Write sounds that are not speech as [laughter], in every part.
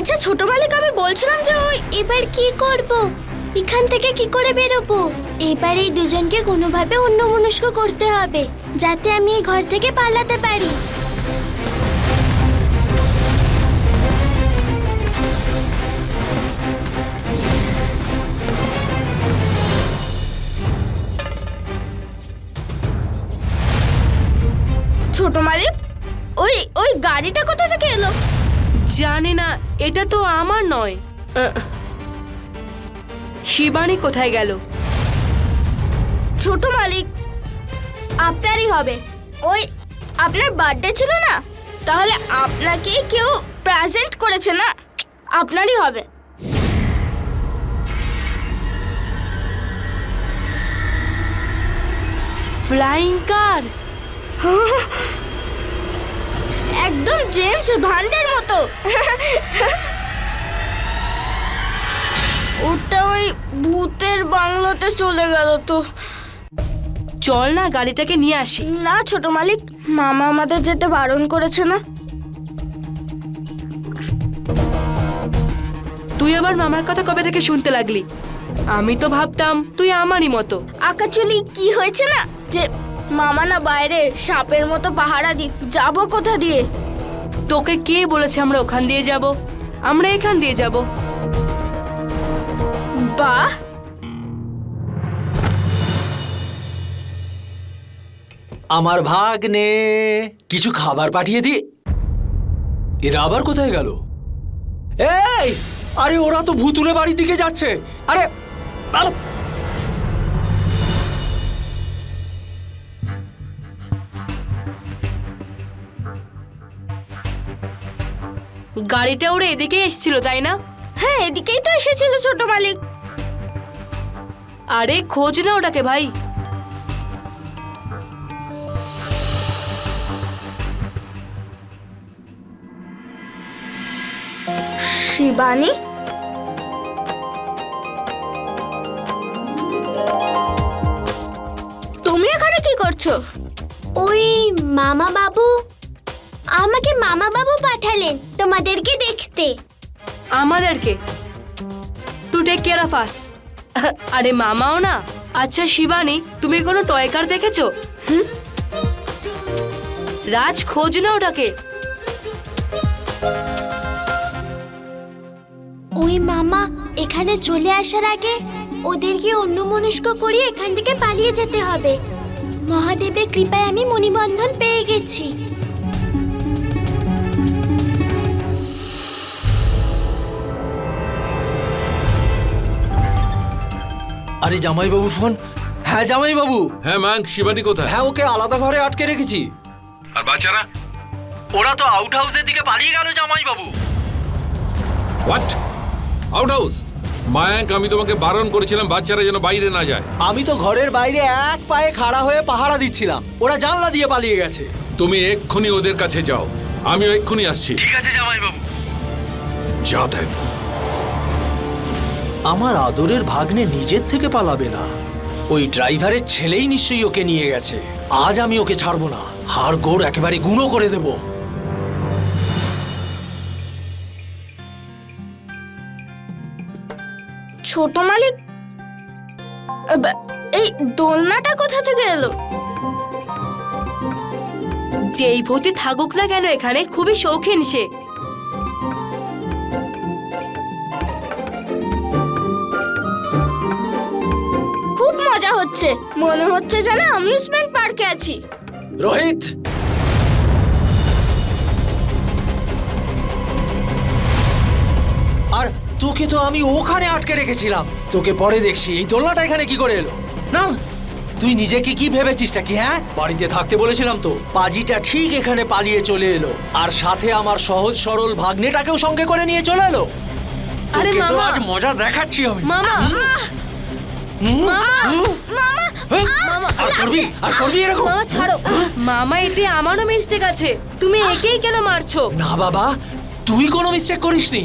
আচ্ছা ছোট মালিক আমি বলছিলাম যে ওই এবার কি করব? এখান থেকে কি করে বেরোবো? এবার এই দুজনকে কোনোভাবে অন্য মনস্ক করতে হবে, যাতে আমি এই ঘর থেকে পালাতে পারি। ছোট মালিক, ওই ওই গাড়িটা কোথা থেকে এলো? জানি না এটা তো আমার নয়। শিবানী কোথায় গেল? ছোট মালিক আপনারই হবে। ওই আপনার বার্থডে ছিল না? তাহলে আপনাকে কেউ প্রেজেন্ট করেছে না? আপনারই হবে। ফ্লাইং কার [laughs] একদম জেমস ভান্ডের মতো। ওটা ওই ভূতের বাংলোতে চলে গেল তো। চল না গাড়িটাকে নিয়ে আসি। না ছোট মালিক মামা আমাদের যেতে বারণ করেছে না? তুই আবার মামার কথা কবে থেকে শুনতে লাগলি? আমি তো ভাবতাম তুই আমারই মতো। আকাচুলি কি হয়েছে না? যে মামা না বাইরে সাপের মতো পাহারা দি যাব কোথা দিয়ে? তোকে কে বলেছে আমরা ওখান দিয়ে যাব? আমরা এখান দিয়ে যাব। বাহ আমার ভাগ্নে কিছু খাবার পাঠিয়ে দি। এরা আবার কোথায় গেল? এই আরে ওরা তো ভুতুরে বাড়ির দিকে যাচ্ছে। আরে গাড়িটা ওরা এদিকে এসেছিল তাই না? হ্যাঁ এদিকেই তো এসেছিল ছোট মালিক। আরে খোঁজ না ওটাকে ভাই। শিবানী? তুমি এখানে কি করছ? ওই মামা বাবু আমাকে মামা বাবু পাঠালেন তোমাদেরকে দেখতে। আমাদেরকে? To take care of us আরে মামাও না। আচ্ছা শিবানী তুমি কোনো টয় কার দেখেছ? রাজ খোঁজ না ওটাকে। ওই মামা এখানে চলে আসার আগে ওদেরকে অন্য মনস্ক করিয়ে এখান থেকে পালিয়ে যেতে হবে। মহাদেবের কৃপায় আমি মণিবন্ধন পেয়ে গেছি। আরে জামাইবাবু ফোন। হ্যাঁ জামাইবাবু। হ্যাঁ ম্যাং শিবানী কোথায়? হ্যাঁ ওকে আলাদা ঘরে আটকে রেখেছি। আর বাচ্চারা? ওরা তো আউট হাউসের দিকে পালিয়ে গেল জামাইবাবু। হোয়াট আউট হাউস মায়াঙ্ক আমি তোমাকে বারণ করেছিলাম বাচ্চারা যেন বাইরে না যায়। আমি তো ঘরের বাইরে এক পায়ে খাড়া হয়ে পাহারা দিচ্ছিলাম। ওরা জানলা দিয়ে পালিয়ে গেছে। তুমি এক্ষুনি ওদের কাছে যাও। আমিও এক্ষুনি আসছি। ঠিক আছে জামাইবাবু। যা দেখ। আমার আদরের ভাগ্নে নিজের থেকে পালাবে না। ওই ড্রাইভারের ছেলেই নিশ্চয়ই ওকে নিয়ে গেছে। আজ আমি ওকে ছাড়বো না। হাড় গোড় একেবারে গুঁড়ো করে দেব। ছোট মালিক এই দোলনাটা কোথা থেকে এলো? যেই ভূতি থাকুক না কেন এখানে খুবই শৌখিন সে। হচ্ছে। মনে হচ্ছে যেন অ্যামিউজমেন্ট পার্কে আছি। রোহিত! আর তোকে তো আমি ওখানে আটকে রেখেছিলাম। তোকে পরে দেখছি। এই দোলনাটা এখানে কি করে এলো? না তুই নিজেকে কি ভেবেছিস কি হ্যাঁ? বাড়িতে থাকতে বলেছিলাম তো। পাজিটা ঠিক এখানে পালিয়ে চলে এলো। আর সাথে আমার সহজ সরল ভাগ্নেটাকেও সঙ্গে করে নিয়ে চলে এলো। আরে মামা! আজ মজা দেখাচ্ছি আমি। মামা? মামা? হ্যাঁ? মামা ছাড়ো। মামা এতে আমারও মিস্টেক আছে। তুমি একেই কেন মারছো? না বাবা তুই কোনো মিস্টেক করিসনি।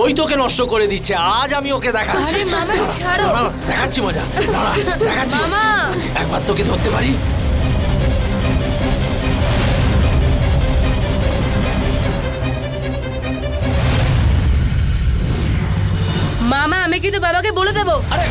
ওই তোকে নষ্ট করে দিচ্ছে। আজ আমি ওকে দেখাচ্ছি। আরে মামা ছাড়ো। দেখাচ্ছি মজা। দাঁড়া, দেখাচ্ছি। মামা! একবার তোকে ধরতে পারি? মামা আমি কিন্তু বাবাকে বলে দেবো। আরে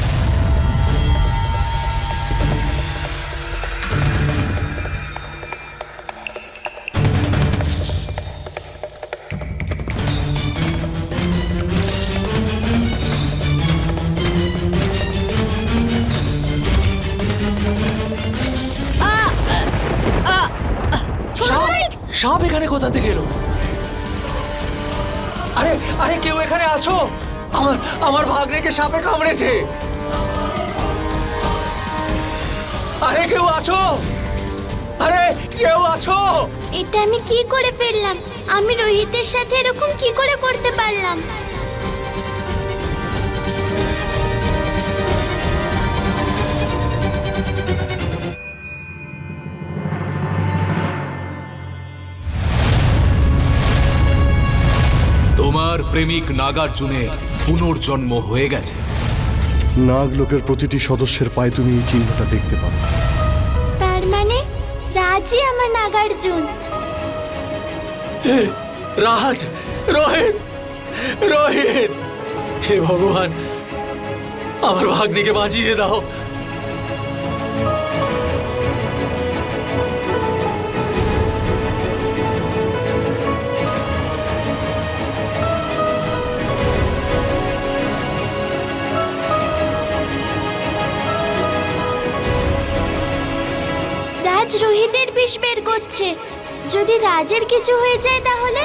সাপ এখানে কোথা থেকে এলো? আরে আরে কেউ এখানে আছো? আমার আমার ভাগ্নেকে সাপে কামড়েছে। আরে কেউ আছো? আরে কেউ আছো? এটা আমি কি করে ফেললাম? আমি রোহিতের সাথে এরকম কি করে করতে পারলাম? তোমার প্রেমিক নাগার্জুনের পুনর্জন্ম হয়ে গেছে। নাগলোকের প্রতিটি সদস্যের পায়ে তুমি এই চিহ্নটা দেখতে পাবে। তার মানে রাজি আমার নাগার্জুন। রাজ রোহিত রোহিত হে ভগবান আমার ভাগ্নিকে বাঁচিয়ে দাও। করছে যদি রাজের কিছু হয়ে যায় তাহলে?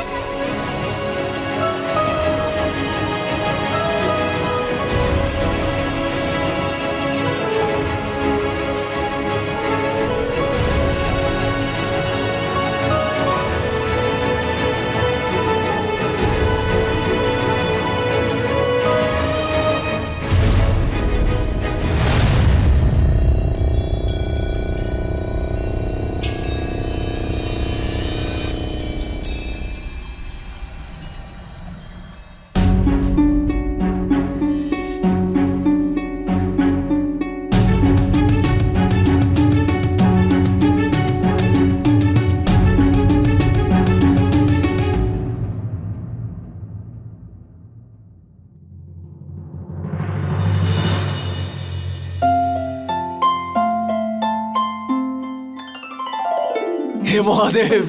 মহাদেব,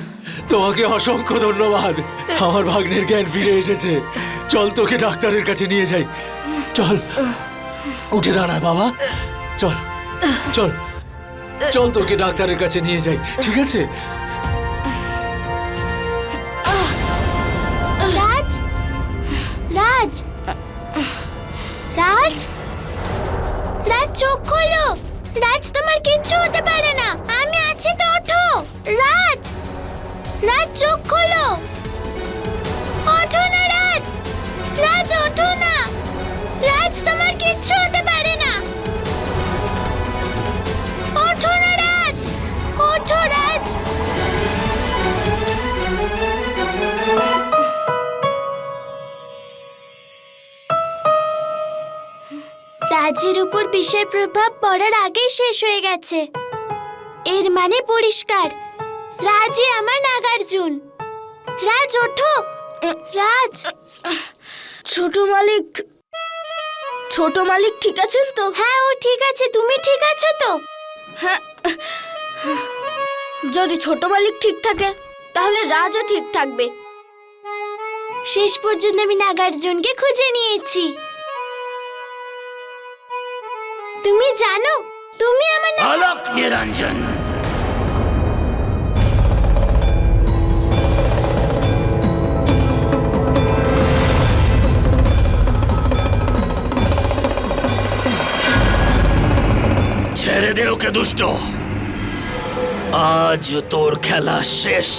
তোমাকে অসংখ্য ধন্যবাদ। আমার ভাগ্নের জ্ঞান ফিরে এসেছে। চল তোকে ডাক্তারের কাছে নিয়ে যাই। চল। উঠে দাঁড়া, বাবা। চল। চল। চল তোকে ডাক্তারের কাছে নিয়ে যাই, ঠিক আছে? চোখ খোলো। রাজ, তোমার কিচ্ছু হতে পারে না। আমি আছি তো, ওঠো। রাজ! রাজ চোখ খোলো। ওঠো না রাজ। রাজ, ওঠো না। রাজ, তোমার কিচ্ছু হতে পারে না। ওঠো না রাজ। ওঠো রাজ। রাজ্যের উপর বিষের প্রভাব পড়ার আগেই শেষ হয়ে গেছে। এর মানে পরিষ্কার। রাজই আমার নাগার্জুন। রাজ ওঠো। রাজ। ছোট মালিক। ছোট মালিক ঠিক আছেন তো? হ্যাঁ ও ঠিক আছে। তুমি ঠিক আছো তো? হ্যাঁ যদি ছোট মালিক ঠিক থাকে তাহলে রাজও ঠিক থাকবে। শেষ পর্যন্ত আমি নাগার্জুনকে খুঁজে নিয়েছি। তুমি জানো তুমি আমার নিরঞ্জন। দুষ্ট। আজ তোর খেলা শেষ।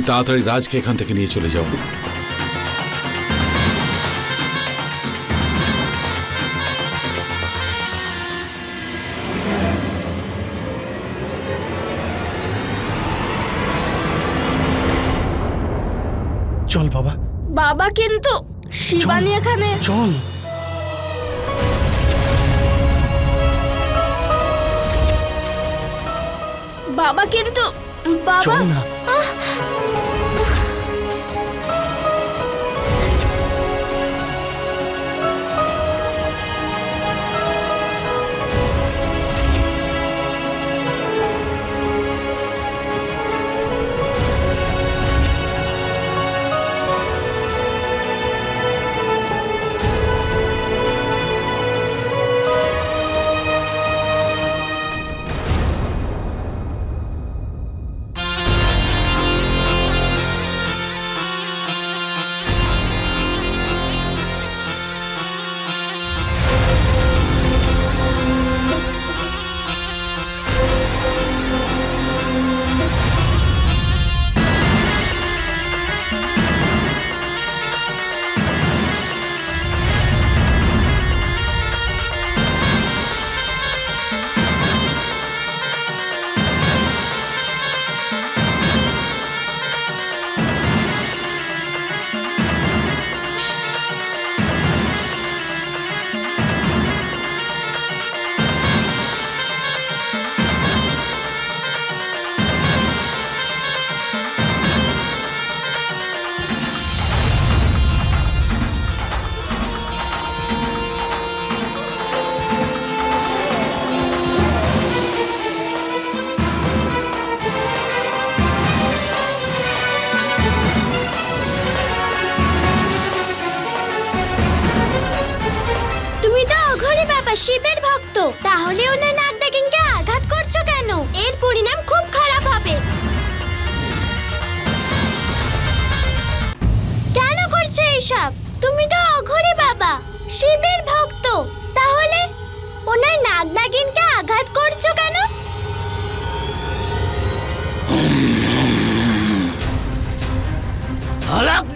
তুমি তাড়াতাড়ি রাজকে এখান থেকে নিয়ে চলে যাও। চল বাবা। বাবা কিন্তু শিবানী এখানে। চল। বাবা কিন্তু বাবা চল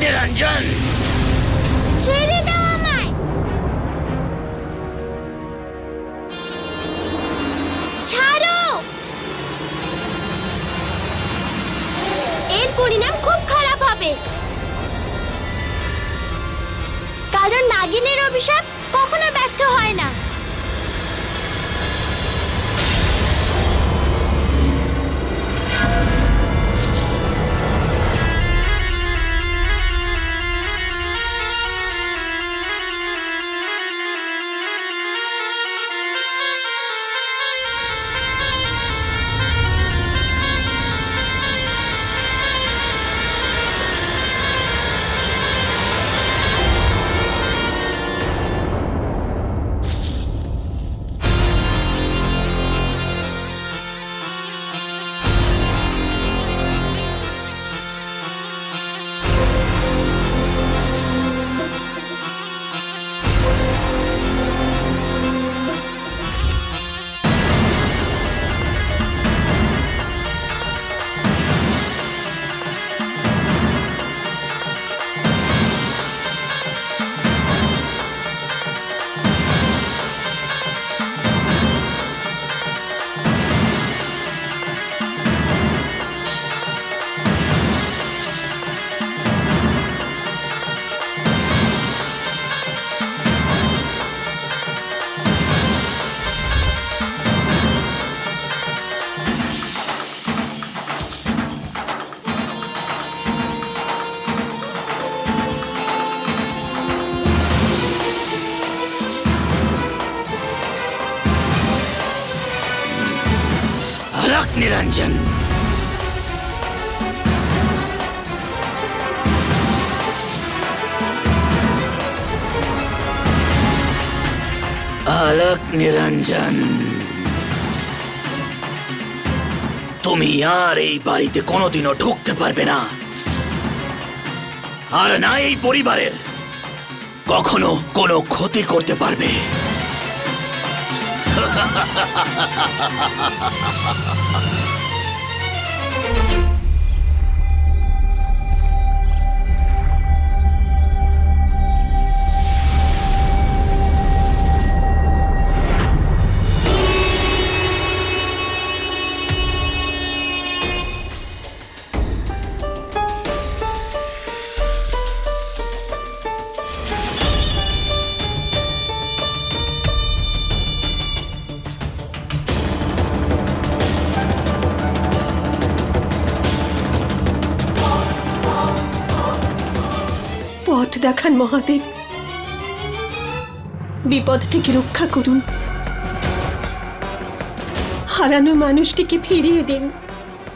নিরঞ্জন ছেড়ে আলোক নিরঞ্জন। তুমি আর এই বাড়িতে কোনোদিনও ঢুকতে পারবে না। আর না এই পরিবারের, কখনো কোনো ক্ষতি করতে পারবে। [laughs] দেখান মহাদেব। বিপদ থেকে রক্ষা করুন। হারানো মানুষটিকে ফিরিয়ে দিন।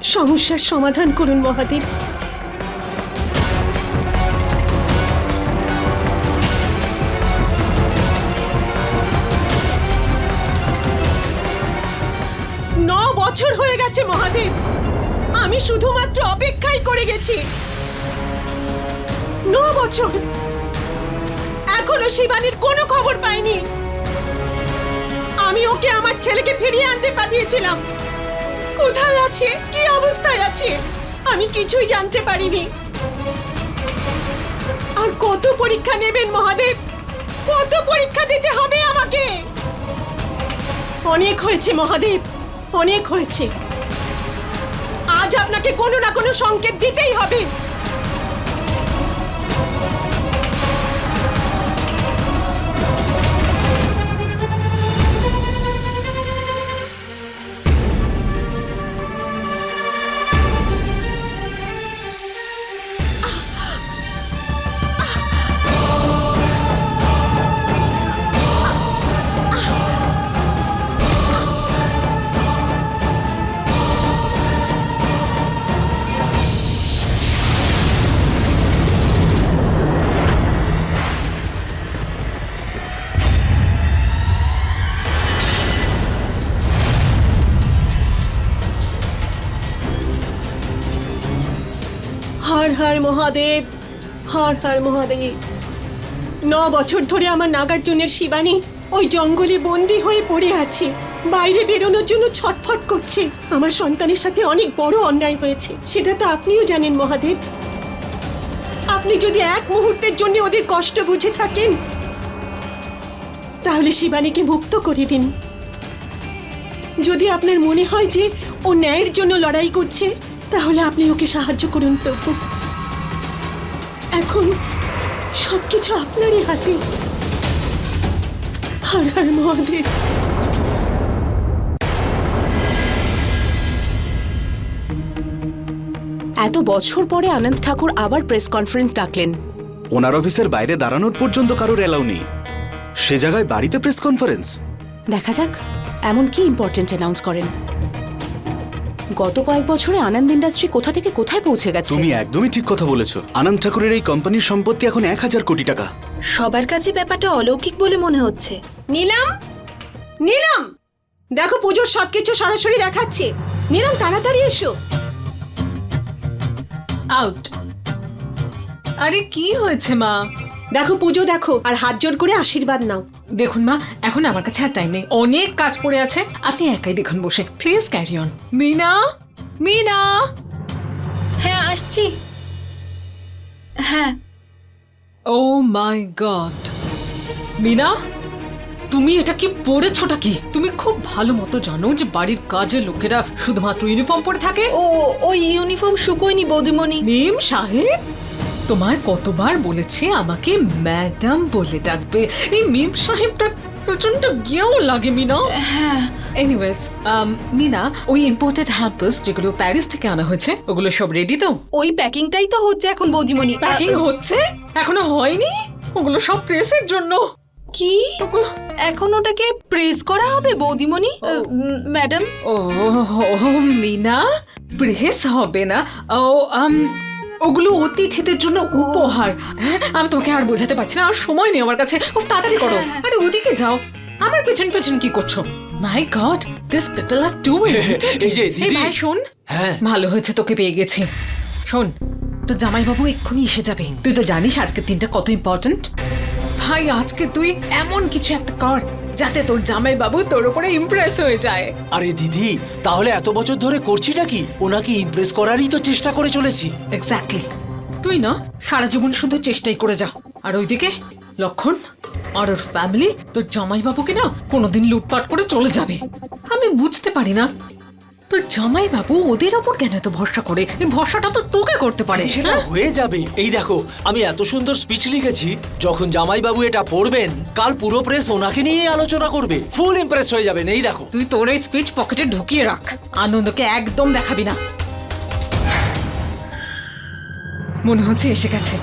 সমস্যার সমাধান করুন মহাদেব। ন বছর হয়ে গেছে মহাদেব। আমি শুধুমাত্র অপেক্ষাই করে গেছি। ন বছর। এখনও শিবানীর কোনো খবর পাইনি। আমি ওকে আমার ছেলেকে ফিরিয়ে আনতে পাঠিয়েছিলাম। কোথায় আছে? কি অবস্থায় আছে? আমি কিছুই জানতে পারিনি। আর কত পরীক্ষা নেবেন, মহাদেব? কত পরীক্ষা দিতে হবে আমাকে? অনেক হয়েছে, মহাদেব। অনেক হয়েছে। আজ আপনাকে কোনো না কোনো সংকেত দিতেই হবে। হর মহাদেব, হর হর মহাদেব। ন বছর ধরে আমার নাগার্জুনের শিবানী ওই জঙ্গলে বন্দি হয়ে পড়ে আছে। বাইরে বেরোনোর জন্য ছটফট করছে। আমার সন্তানের সাথে অনেক বড় অন্যায় হয়েছে, সেটা তো আপনিও জানেন মহাদেব। আপনি যদি এক মুহূর্তের জন্য ওদের কষ্ট বুঝে থাকেন, তাহলে শিবানীকে মুক্ত করে দিন। যদি আপনার মনে হয় যে ও ন্যায়ের জন্য লড়াই করছে, তাহলে আপনি ওকে সাহায্য করুন প্রভু। এখন সবকিছু আপনারই হাতে। হর মহাদেব। এত বছর পরে আনন্দ ঠাকুর আবার প্রেস কনফারেন্স ডাকলেন। ওনার অফিসের বাইরে দাঁড়ানোর পর্যন্ত কারোর এলাও নেই। সে জায়গায় বাড়িতে প্রেস কনফারেন্স। দেখা যাক এমন কি ইম্পর্টেন্ট অ্যানাউন্স করেন। গত কয়েক বছরে আনন্দ ইন্ডাস্ট্রি কোথা থেকে কোথায় পৌঁছে গেছে? তুমি একদমই ঠিক কথা বলেছ। আনন্দ ঠাকুরের এই কোম্পানির সম্পত্তি এখন এক হাজার কোটি টাকা। সবার কাছে ব্যাপারটা অলৌকিক বলে মনে হচ্ছে। নিলাম? নিলাম? দেখো পুজোর সবকিছু সরাসরি দেখাচ্ছে। নিলাম তাড়াতাড়ি এসো। আউট আরে কি হয়েছে মা? দেখো পুজো দেখো আর হাত জোর করে আশীর্বাদ নাও। দেখুন মা এখন আমার কাছে আর টাইম নেই। অনেক কাজ পড়ে আছে। আপনি একাই দেখুন বসে। Please carry on Mina? Mina? হ্যাঁ আসছি। হ্যাঁ। ও মাই গড মিনা তুমি এটা কি পড়েছোটা কি? তুমি খুব ভালো মতো জানো যে বাড়ির কাজে লোকেরা শুধুমাত্র ইউনিফর্ম পরে থাকে? ও ওই ইউনিফর্ম শুকোয়নি বৌদিমণি। মিম সাহেব? তোমায় কতবার বলেছে আমাকে ম্যাডাম বলে ডাকবে। এই মিম সাহেবটা প্রচণ্ড গিয়েও লাগে মিনা। হ্যাঁ। এনিওয়েজ মিনা ওই ইম্পোর্টেড হ্যাম্পার্স যেগুলো প্যারিস থেকে আনা হয়েছে ওগুলো সব রেডি তো? ওই প্যাকিংটাই তো হচ্ছে এখন বৌদিমণি। প্যাকিং হচ্ছে? এখনও হয়নি? ওগুলো সব প্রেসের জন্য। কি? ওগুলো এখন ওটাকে প্রেস করা হবে বৌদিমণি? ম্যাডাম ও মিনা প্রেস হবে না। ও আম ওগুলো অতিথিদের জন্য উপহার। হ্যাঁ আমি তোমাকে আর বোঝাতে পারছি না। আর সময় নেই আমার কাছে। খুব তাড়াতাড়ি করো। আরে ওদিকে যাও। আমার পেছন পেছন কি করছ? My god this people R two এই যে, দিদি। ভাই শোন। হ্যাঁ। ভালো হয়েছে তোকে পেয়ে গেছি। শোন তো জামাইবাবু এক্ষুনি এসে যাবে। তুই তো জানিস আজকের দিনটা কত ইম্পর্ট্যান্ট ভাই আজকে তুই এমন কিছু একটা কর। যাতে তোর জামাই বাবু তোর উপরে ইমপ্রেস হয়ে যায়। আরে দিদি তাহলে এত বছর ধরে করছিটা কি? ওনাকে ইমপ্রেস করারই তো চেষ্টা করে চলেছি। এক্স্যাক্টলি তুই না সারা জীবন শুধু চেষ্টাই করে যা। আর ওইদিকে লক্ষণ আর ওর ফ্যামিলি তোর জামাইবাবুকে না কোনোদিন লুটপাট করে চলে যাবে। আমি বুঝতে পারি না। তোর জামাইবাবু ওদের ওপর কেন এত ভরসা করে? এই ভরসাটা তো তোকে করতে পারে সেটা হ্যাঁ? হয়ে যাবে। এই দেখো আমি এত সুন্দর স্পিচ লিখেছি যখন জামাইবাবু এটা পড়বেন কাল পুরো প্রেস ওনাকে নিয়েই আলোচনা করবে। ফুল ইমপ্রেস হয়ে যাবেন এই দেখো। তুই তোর এই স্পিচ পকেটে ঢুকিয়ে রাখ। আনন্দকে একদম দেখাবি না। মনে হচ্ছে এসে গেছে।